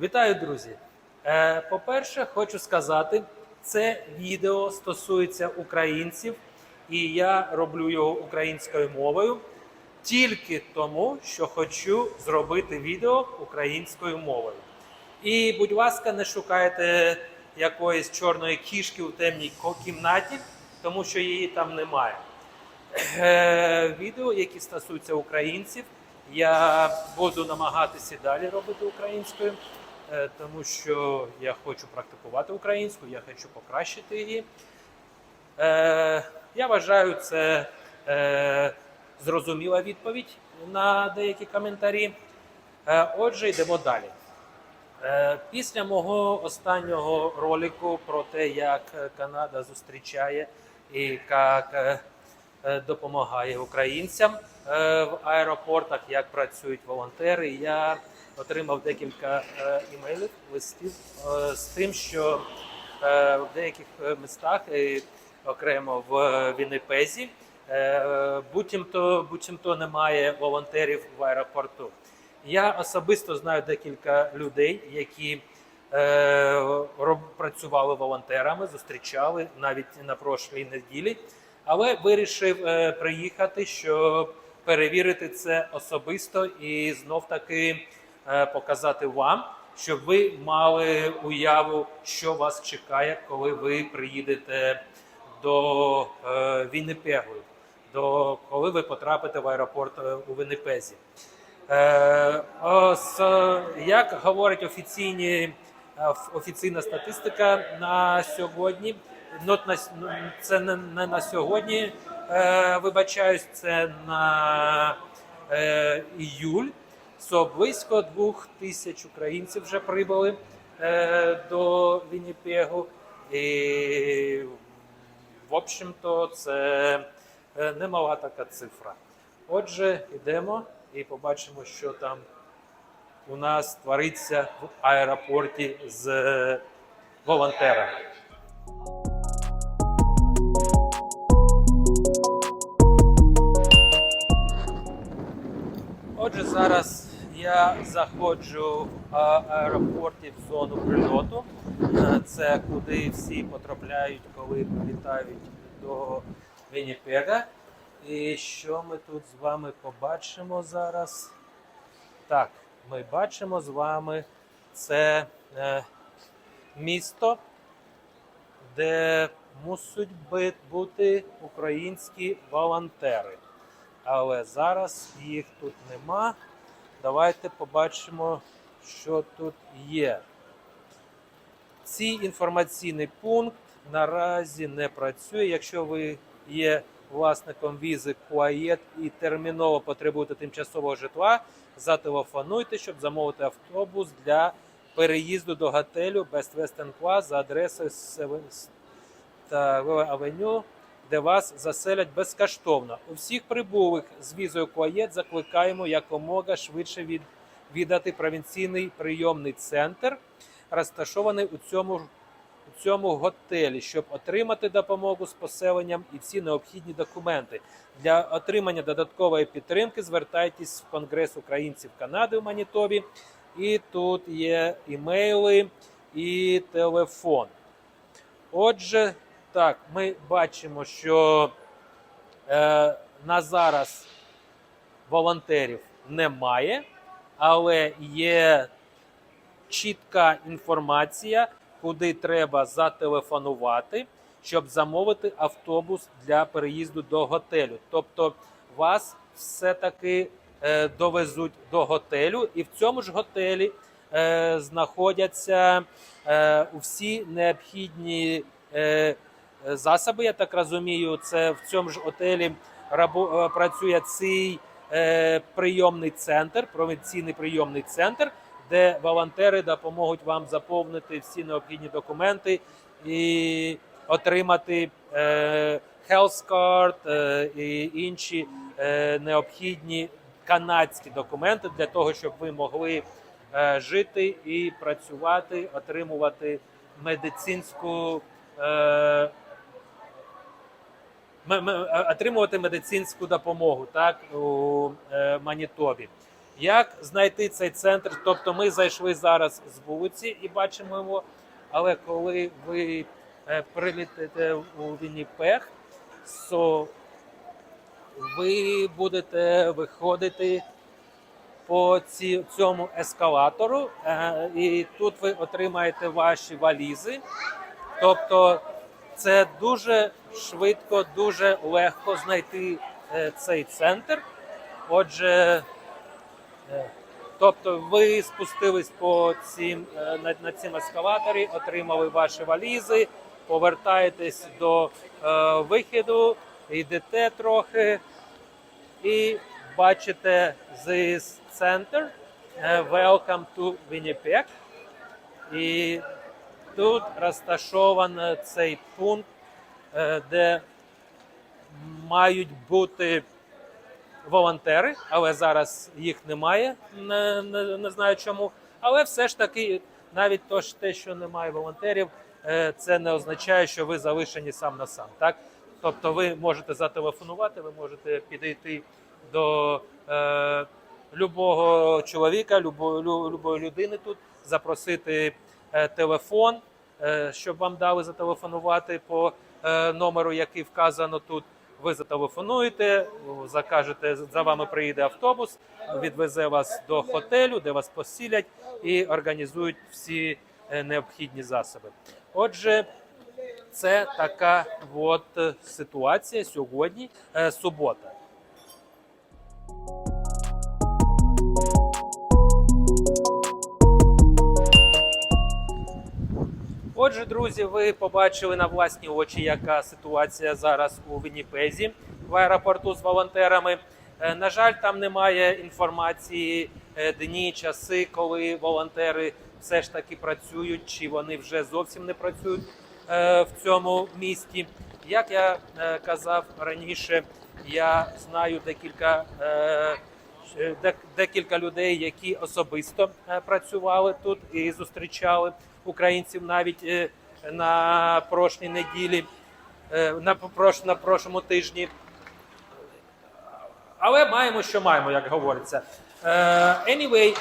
Вітаю, друзі! Е, По-перше, хочу сказати, це відео стосується українців, і я роблю його українською мовою тільки тому, що хочу зробити відео українською мовою. І, будь ласка, не шукайте якоїсь чорної кішки у темній кімнаті, тому що її там немає. Е, Відео, які стосуються українців, я буду намагатися далі робити українською, тому що я хочу практикувати українську, я хочу покращити її. Е, Я вважаю, це е, зрозуміла відповідь на деякі коментарі. Е, Отже, йдемо далі. Е, Після мого останнього ролику про те, як е, Канада зустрічає і як е, е, допомагає українцям е, в аеропортах, як працюють волонтери, я отримав декілька е, імейлів, листів е, з тим, що е, в деяких містах, окремо в Віннипезі, буцімто, буцімто немає волонтерів в аеропорту. Я особисто знаю декілька людей, які працювали волонтерами, зустрічали навіть на прошлій неділі, але вирішив приїхати, щоб перевірити це особисто і знов таки показати вам, щоб ви мали уяву, що вас чекає, коли ви приїдете до е, Віннипегу, до коли ви потрапите в аеропорт е, у Віннипезі. Е, е, як говорить офіційні, е, офіційна статистика на сьогодні, с- ну, це не, на сьогодні, е, вибачаюсь, це на е, іюль. So, близько двох тисяч українців вже прибули е, до Вінніпегу. І, в общем-то, це е, немала така цифра. Отже, йдемо і побачимо, що там у нас твориться в аеропорті з е, волонтерами. Отже, зараз я заходжу в аеропорті в зону прильоту. Е, Це куди всі потрапляють, коли прилітають до Вінніпега. І що ми тут з вами побачимо зараз? Так, ми бачимо з вами це е, місто, де мусять бути українські волонтери. Але зараз їх тут нема. Давайте побачимо, що тут є. Цей інформаційний пункт наразі не працює. Якщо ви є власником візи Куаєт і терміново потребуєте тимчасового житла, зателефонуйте, щоб замовити автобус для переїзду до готелю Best Western Class за адресою та Авеню, де вас заселять безкоштовно. У всіх прибулих з візою Куаєт закликаємо якомога швидше від, віддати провінційний прийомний центр, розташований у цьому, у цьому готелі, щоб отримати допомогу з поселенням і всі необхідні документи. Для отримання додаткової підтримки звертайтесь в Конгрес українців Канади в Манітові. І тут є імейли і телефон. Отже, так, ми бачимо, що е, на зараз волонтерів немає, але є чітка інформація, куди треба зателефонувати, щоб замовити автобус для переїзду до готелю. Тобто вас все-таки е, довезуть до готелю, і в цьому ж готелі е, знаходяться е, всі необхідні е, засоби. Я так розумію, це в цьому ж готелі рабо- е, працює цей е, прийомний центр, провінційний прийомний центр, де волонтери допоможуть вам заповнити всі необхідні документи і отримати е, health card е, і інші е, необхідні канадські документи для того, щоб ви могли е, жити і працювати, отримувати медицинську. Е, отримувати медицинську допомогу так у е, Манітобі. Як знайти цей центр? Тобто ми зайшли зараз з вулиці і бачимо його, але коли ви е, прилітите у Вінніпег, то ви будете виходити по ці, цьому ескалатору, е, і тут ви отримаєте ваші валізи. Тобто це дуже швидко, дуже легко знайти е, цей центр. Отже, е, тобто ви спустились по цим, е, на, на цим ескалаторі, отримали ваші валізи, повертаєтесь до е, вихіду, йдете трохи і бачите this е, Welcome to Winnipeg. І тут розташований цей пункт, е, де мають бути волонтери, але зараз їх немає. Не, не, не знаю чому. Але все ж таки, навіть то, те, що немає волонтерів, е, це не означає, що ви залишені сам на сам. Так? Тобто ви можете зателефонувати, ви можете підійти до е, любого чоловіка, любої, лю- любої людини тут, запросити е, телефон, е, щоб вам дали зателефонувати по е, номеру, який вказано тут. Ви зателефонуєте, закажете, за вами приїде автобус, відвезе вас до готелю, де вас посілять і організують всі е, необхідні засоби. Отже, це така от е, ситуація сьогодні, е, субота. Отже, друзі, ви побачили на власні очі, яка ситуація зараз у Вінніпезі в аеропорту з волонтерами. Е, На жаль, там немає інформації е, дні, часи, коли волонтери все ж таки працюють, чи вони вже зовсім не працюють е, в цьому місті. Як я казав раніше, я знаю декілька. дек- декілька людей, які особисто працювали тут і зустрічали українців навіть е, на прошлій неділі, е, на на прошлому тижні. Але маємо, що маємо, як говориться. Е, Anyway,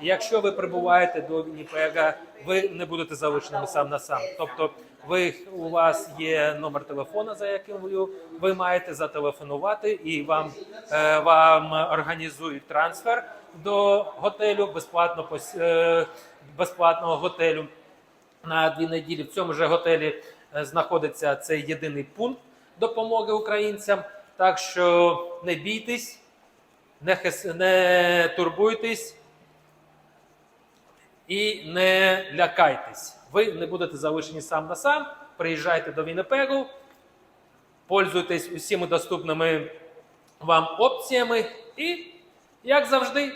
якщо ви прибуваєте до Вінніпега, ви не будете залишеними сам на сам. Тобто, ви у вас є номер телефона, за яким ви, ви маєте зателефонувати, і вам, вам організують трансфер до готелю безплатно безплатного готелю на дві неділі. В цьому же готелі е, знаходиться цей єдиний пункт допомоги українцям. Так що не бійтесь, не, хес- не турбуйтесь і не лякайтесь. Ви не будете залишені сам на сам. Приїжджайте до Віннипегу, пользуйтесь усіма доступними вам опціями. І, як завжди,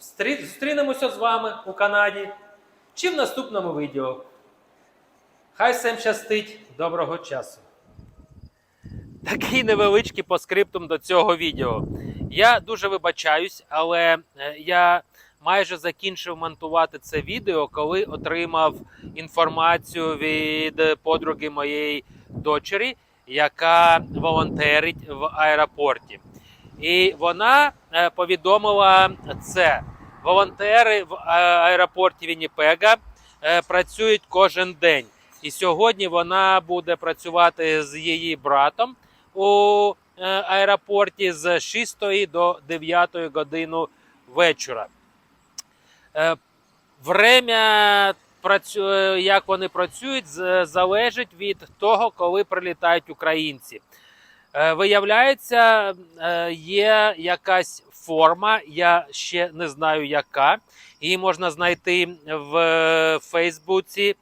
зустрінемося з вами у Канаді чи в наступному відео. Хай всім щастить, доброго часу. Такий невеличкий поскриптум до цього відео. Я дуже вибачаюсь, але е, я майже закінчив монтувати це відео, коли отримав інформацію від подруги моєї дочері, яка волонтерить в аеропорті. І вона е, повідомила це. Волонтери в аеропорті Вінніпега е, працюють кожен день. І сьогодні вона буде працювати з її братом у е, аеропорті з 6 до 9 години вечора. Е, Время, е, як вони працюють, залежить від того, коли прилітають українці. Е, Виявляється, е, є якась форма, я ще не знаю яка. Її можна знайти в е, Фейсбуці.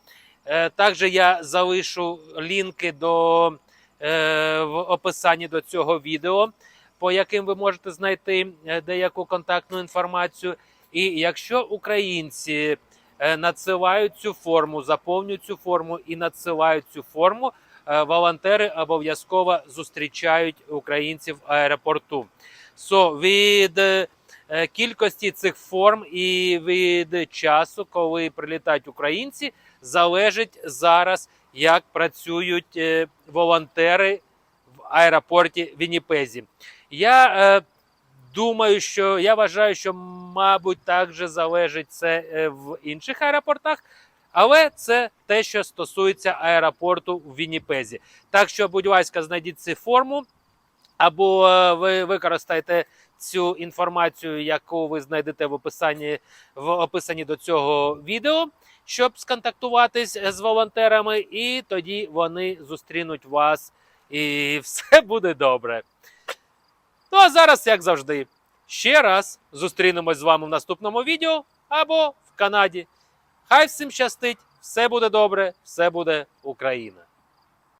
Е, Також я залишу лінки до, е, в описанні до цього відео, по яким ви можете знайти деяку контактну інформацію. І якщо українці надсилають цю форму, заповнюють цю форму і надсилають цю форму, волонтери обов'язково зустрічають українців в аеропорту. So, від е, кількості цих форм і від часу, коли прилітають українці, залежить зараз, як працюють е, волонтери в аеропорті Вінніпезі. Я е, думаю, що я вважаю, що, мабуть, також залежить це в інших аеропортах. Але це те, що стосується аеропорту в Вінніпезі. Так що, будь ласка, знайдіть цю форму, або е, ви використайте цю інформацію, яку ви знайдете в описанні, в описанні до цього відео, щоб сконтактуватись з волонтерами, і тоді вони зустрінуть вас, і все буде добре. Ну а зараз, як завжди, ще раз зустрінемось з вами в наступному відео або в Канаді. Хай всім щастить, все буде добре, все буде Україна.